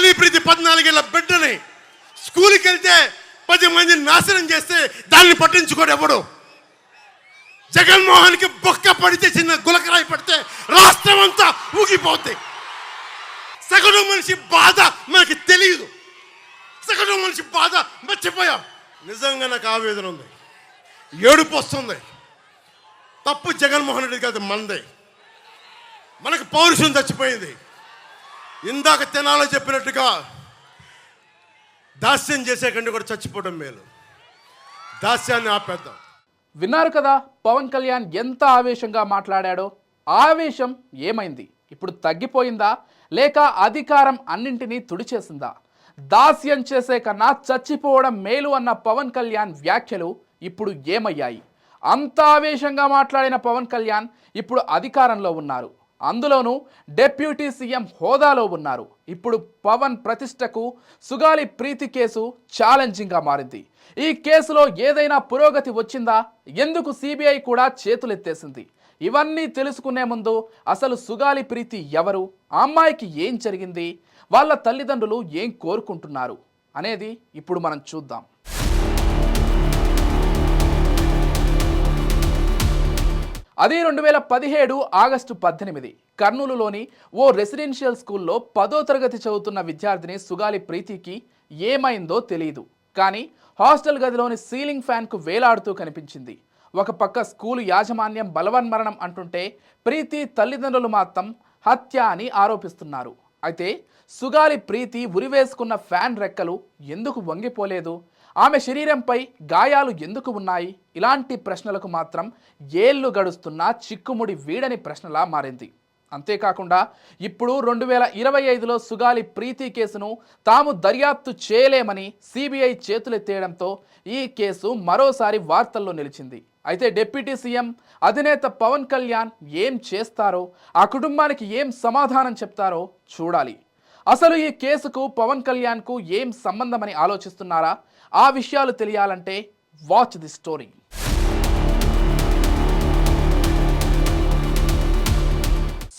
సుగాలి ప్రతి పద్నాలుగేళ్ళ బిడ్డని స్కూల్కి వెళ్తే పది మంది నాశనం చేస్తే దాన్ని పట్టించుకోడు ఎవడు. జగన్మోహన్కి బొక్క పడితే చిన్న గులకరాయి పడితే రాష్ట్రం అంతా ఊగిపోద్ది. సగటు మనిషి బాధ మనకి తెలియదు సగటు మనిషి బాధ మర్చిపోయాం. నిజంగా నాకు ఆవేదన ఉంది. ఏడుపు వస్తుంది. తప్పు జగన్మోహన్ రెడ్డి కాదు మనదే మనకు పౌరుషం చచ్చిపోయింది. ఇందాక తినాలో చెప్పినట్టుగా దాస్యం చేసే కంటే కూడా చచ్చిపోవడం మేలు. దాస్యాన్ని ఆపేద్దాం. విన్నారు కదా పవన్ కళ్యాణ్ ఎంత ఆవేశంగా మాట్లాడాడో? ఆవేశం ఏమైంది? ఇప్పుడు తగ్గిపోయిందా? లేక అధికారం అన్నింటినీ తుడిచేసిందా? దాస్యం చేసే కన్నా చచ్చిపోవడం మేలు అన్న పవన్ కళ్యాణ్ వ్యాఖ్యలు ఇప్పుడు ఏమయ్యాయి? అంత ఆవేశంగా మాట్లాడిన పవన్ కళ్యాణ్ ఇప్పుడు అధికారంలో ఉన్నారు. అందులోనూ డెప్యూటీ సీఎం హోదాలో ఉన్నారు. ఇప్పుడు పవన్ ప్రతిష్టకు సుగాలి ప్రీతి కేసు ఛాలెంజింగ్గా మారింది. ఈ కేసులో ఏదైనా పురోగతి వచ్చిందా? ఎందుకు సిబిఐ కూడా చేతులెత్తేసింది? ఇవన్నీ తెలుసుకునే ముందు అసలు సుగాలి ప్రీతి ఎవరు? ఆ అమ్మాయికి ఏం జరిగింది? వాళ్ళ తల్లిదండ్రులు ఏం కోరుకుంటున్నారు? అనేది ఇప్పుడు మనం చూద్దాం. అది రెండు వేల పదిహేడు ఆగస్టు పద్దెనిమిది కర్నూలులోని ఓ రెసిడెన్షియల్ స్కూల్లో పదో తరగతి చదువుతున్న విద్యార్థిని సుగాలి ప్రీతికి ఏమైందో తెలియదు కానీ హాస్టల్ గదిలోని సీలింగ్ ఫ్యాన్కు వేలాడుతూ కనిపించింది. ఒక పక్క స్కూలు యాజమాన్యం బలవన్మరణం అంటుంటే ప్రీతి తల్లిదండ్రులు మాత్రం హత్య అని ఆరోపిస్తున్నారు. అయితే సుగాలి ప్రీతి ఉరివేసుకున్న ఫ్యాన్ రెక్కలు ఎందుకు వంగిపోలేదు? ఆమె శరీరంపై గాయాలు ఎందుకు ఉన్నాయి? ఇలాంటి ప్రశ్నలకు మాత్రం ఏళ్ళు గడుస్తున్నా చిక్కుముడి వీడని ప్రశ్నలా మారింది. అంతేకాకుండా ఇప్పుడు రెండు వేల ఇరవై ఐదులో సుగాలి ప్రీతి కేసును తాము దర్యాప్తు చేయలేమని సిబిఐ చేతులెత్తేయడంతో ఈ కేసు మరోసారి వార్తల్లో నిలిచింది. అయితే డిప్యూటీ సీఎం అధినేత పవన్ కళ్యాణ్ ఏం చేస్తారో ఆ కుటుంబానికి ఏం సమాధానం చెప్తారో చూడాలి. అసలు ఈ కేసుకు పవన్ కళ్యాణ్కు ఏం సంబంధమని ఆలోచిస్తున్నారా? ఆ విషయాలు తెలియాలంటే watch the story.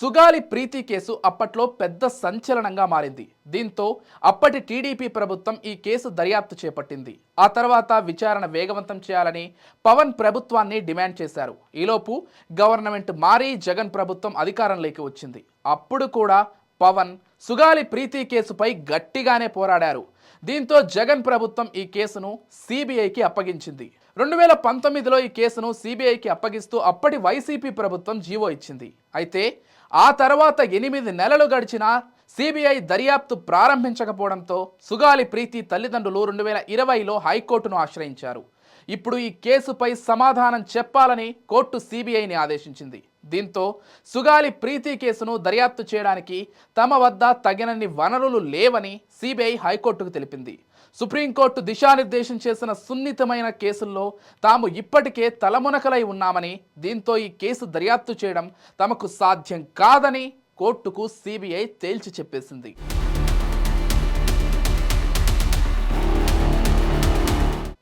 Sugali Preethi case అప్పట్లో పెద్ద సంచలనంగా మారింది. దీంతో అప్పటి టీడీపీ ప్రభుత్వం ఈ కేసు దర్యాప్తు చేపట్టింది. ఆ తర్వాత విచారణ వేగవంతం చేయాలని పవన్ ప్రభుత్వాన్ని డిమాండ్ చేశారు. ఈలోపు గవర్నమెంట్ మారి జగన్ ప్రభుత్వం అధికారంలోకి వచ్చింది. అప్పుడు కూడా పవన్ సుగాలి ప్రీతి కేసుపై గట్టిగానే పోరాడారు. దీంతో జగన్ ప్రభుత్వం ఈ కేసును సిబిఐకి అప్పగించింది. రెండు వేల పంతొమ్మిదిలో ఈ కేసును సిబిఐకి అప్పగిస్తూ అప్పటి వైసీపీ ప్రభుత్వం జీవో ఇచ్చింది. అయితే ఆ తర్వాత ఎనిమిది నెలలు గడిచినా సిబిఐ దర్యాప్తు ప్రారంభించకపోవడంతో సుగాలి ప్రీతి తల్లిదండ్రులు రెండు వేల ఇరవైలో హైకోర్టును ఆశ్రయించారు. ఇప్పుడు ఈ కేసుపై సమాధానం చెప్పాలని కోర్టు సిబిఐని ఆదేశించింది. దీంతో సుగాలి ప్రీతి కేసును దర్యాప్తు చేయడానికి తమ వద్ద తగినన్ని వనరులు లేవని సిబిఐ హైకోర్టుకు తెలిపింది. సుప్రీంకోర్టు దిశానిర్దేశం చేసిన సున్నితమైన కేసుల్లో తాము ఇప్పటికే తలమునకలై ఉన్నామని దీంతో ఈ కేసు దర్యాప్తు చేయడం తమకు సాధ్యం కాదని కోర్టుకు సిబిఐ తేల్చి చెప్పేసింది.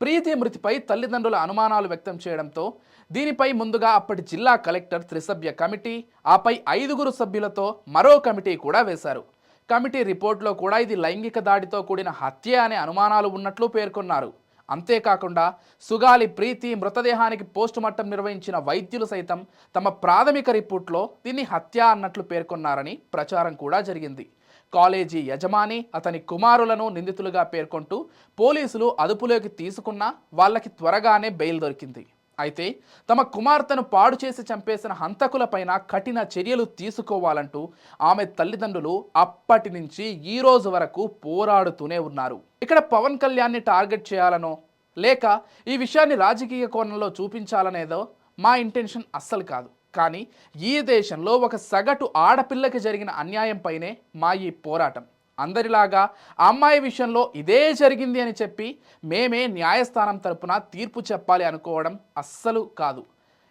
ప్రీతి మృతిపై తల్లిదండ్రుల అనుమానాలు వ్యక్తం చేయడంతో దీనిపై ముందుగా అప్పటి జిల్లా కలెక్టర్ త్రిసభ్య కమిటీ ఆపై ఐదుగురు సభ్యులతో మరో కమిటీ కూడా వేశారు. కమిటీ రిపోర్ట్లో కూడా ఇది లైంగిక దాడితో కూడిన హత్య అనే అనుమానాలు ఉన్నట్లు పేర్కొన్నారు. అంతేకాకుండా సుగాలి ప్రీతి మృతదేహానికి పోస్టుమార్టం నిర్వహించిన వైద్యులు సైతం తమ ప్రాథమిక రిపోర్ట్లో దీన్ని హత్య అన్నట్లు పేర్కొన్నారని ప్రచారం కూడా జరిగింది. కాలేజీ యజమాని అతని కుమారులను నిందితులుగా పేర్కొంటూ పోలీసులు అదుపులోకి తీసుకున్నా వాళ్ళకి త్వరగానే బెయిల్ దొరికింది. అయితే తమ కుమార్తెను పాడు చేసి చంపేసిన హంతకులపైన కఠిన చర్యలు తీసుకోవాలంటూ ఆమె తల్లిదండ్రులు అప్పటి నుంచి ఈ రోజు వరకు పోరాడుతూనే ఉన్నారు. ఇక్కడ పవన్ కళ్యాణ్ని టార్గెట్ చేయాలనో లేక ఈ విషయాన్ని రాజకీయ కోణంలో చూపించాలనేదో మా ఇంటెన్షన్ అస్సలు కాదు. కానీ ఈ దేశంలో ఒక సగటు ఆడపిల్లకి జరిగిన అన్యాయంపైనే మా ఈ పోరాటం. అందరిలాగా అమ్మాయి విషయంలో ఇదే జరిగింది అని చెప్పి మేమే న్యాయస్థానం తరపున తీర్పు చెప్పాలి అనుకోవడం అస్సలు కాదు.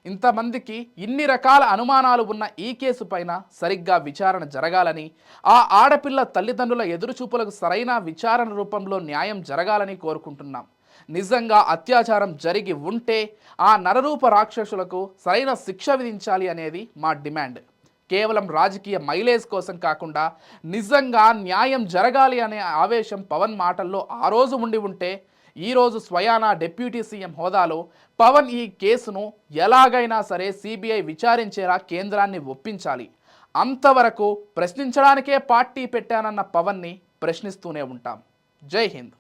ఇంతమందికి ఇన్ని రకాల అనుమానాలు ఉన్న ఈ కేసు పైన సరిగ్గా విచారణ జరగాలని ఆ ఆడపిల్ల తల్లిదండ్రుల ఎదురుచూపులకు సరైన విచారణ రూపంలో న్యాయం జరగాలని కోరుకుంటున్నాం. నిజంగా అత్యాచారం జరిగి ఉంటే ఆ నరరూప రాక్షసులకు సరైన శిక్ష విధించాలి అనేది మా డిమాండ్. కేవలం రాజకీయ మైలేజ్ కోసం కాకుండా నిజంగా న్యాయం జరగాలి అనే ఆవేశం పవన్ మాటల్లో ఆ రోజు ఉండి ఉంటే ఈరోజు స్వయానా డిప్యూటీ సీఎం హోదాలో పవన్ ఈ కేసును ఎలాగైనా సరే సిబిఐ విచారించేలా కేంద్రాన్ని ఒప్పించాలి. అంతవరకు ప్రశ్నించడానికే పార్టీ పెట్టానన్న పవన్ని ప్రశ్నిస్తూనే ఉంటాం. జై హింద్.